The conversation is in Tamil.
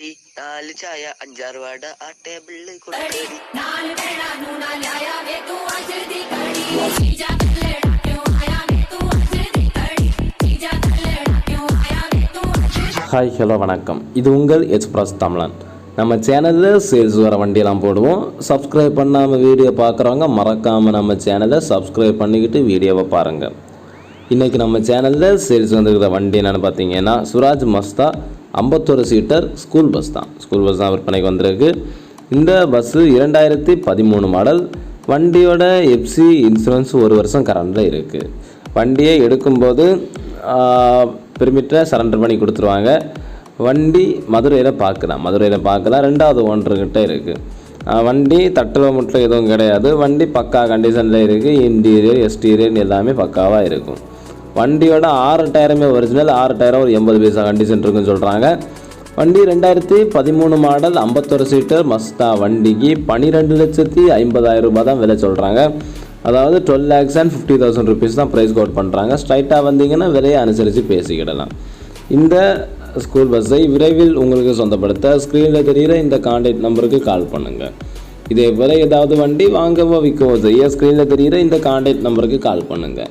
ചായ അഞ്ചാറ് ആ ടേബിളിൽ ஹாய் ஹலோ வணக்கம் இது உங்கள் எக்ஸ்பிரஸ் தமிழன் நம்ம சேனலில் சேல்ஸ் வர வண்டியெல்லாம் போடுவோம் சப்ஸ்கிரைப் பண்ணாமல் வீடியோ பார்க்குறவங்க மறக்காமல் நம்ம சேனலை சப்ஸ்கிரைப் பண்ணிக்கிட்டு வீடியோவை பாருங்கள் இன்றைக்கி நம்ம சேனலில் சேல்ஸ் வந்துருக்கிற வண்டி என்னென்னு பார்த்தீங்கன்னா சுராஜ் மஸ்தா ஐம்பத்தொரு சீட்டர் ஸ்கூல் பஸ் தான். ஸ்கூல் பஸ் தான் விற்பனைக்கு வந்திருக்கு. இந்த பஸ்ஸு இரண்டாயிரத்தி பதிமூணு மாடல் வண்டியோட எஃப்சி இன்சூரன்ஸ் ஒரு வருஷம் கரண்டில் இருக்குது வண்டியை எடுக்கும்போது பெர்மிட்டை சரண்டர் பண்ணி கொடுத்துருவாங்க. வண்டி மதுரையில் பார்க்கலாம். மதுரையில் பார்க்கலாம். ரெண்டாவது ஓனர்கிட்ட இருக்குது வண்டி தட்டில் முட்டில் எதுவும் கிடையாது. வண்டி பக்கா கண்டிஷனில் இருக்குது இன்டீரியர் எக்ஸ்டீரியர் எல்லாமே பக்காவாக இருக்கும். வண்டியோட ஆறு டயருமே ஒரிஜினல் ஆறு டயரும் ஒரு எண்பது பைசா கண்டிஷன் இருக்குன்னு சொல்கிறாங்க வண்டி ரெண்டாயிரத்தி பதிமூணு மாடல் ஐம்பத்தொரு சீட்டர் மஸ்தா வண்டிக்கு பன்னிரெண்டு லட்சத்தி ஐம்பதாயிரம் ரூபாய் தான் விலை சொல்கிறாங்க அதாவது twelve lakhs and fifty thousand rupees தான் ப்ரைஸ் கோட் பண்ணுறாங்க ஸ்ட்ரைட்டாக வந்தீங்கன்னா விலையை அனுசரித்து பேசிக்கிடலாம். இந்த ஸ்கூல் பஸ்ஸை விரைவில் உங்களுக்கு சொந்தப்படுத்த ஸ்க்ரீனில் தெரிகிற இந்த கான்டாக்ட் நம்பருக்கு கால் பண்ணுங்கள் இதே போல் ஏதாவது வண்டி வாங்கவோ விற்கவோ செய்ய ஸ்க்ரீனில் தெரிகிற இந்த கான்டாக்ட் நம்பருக்கு கால் பண்ணுங்கள்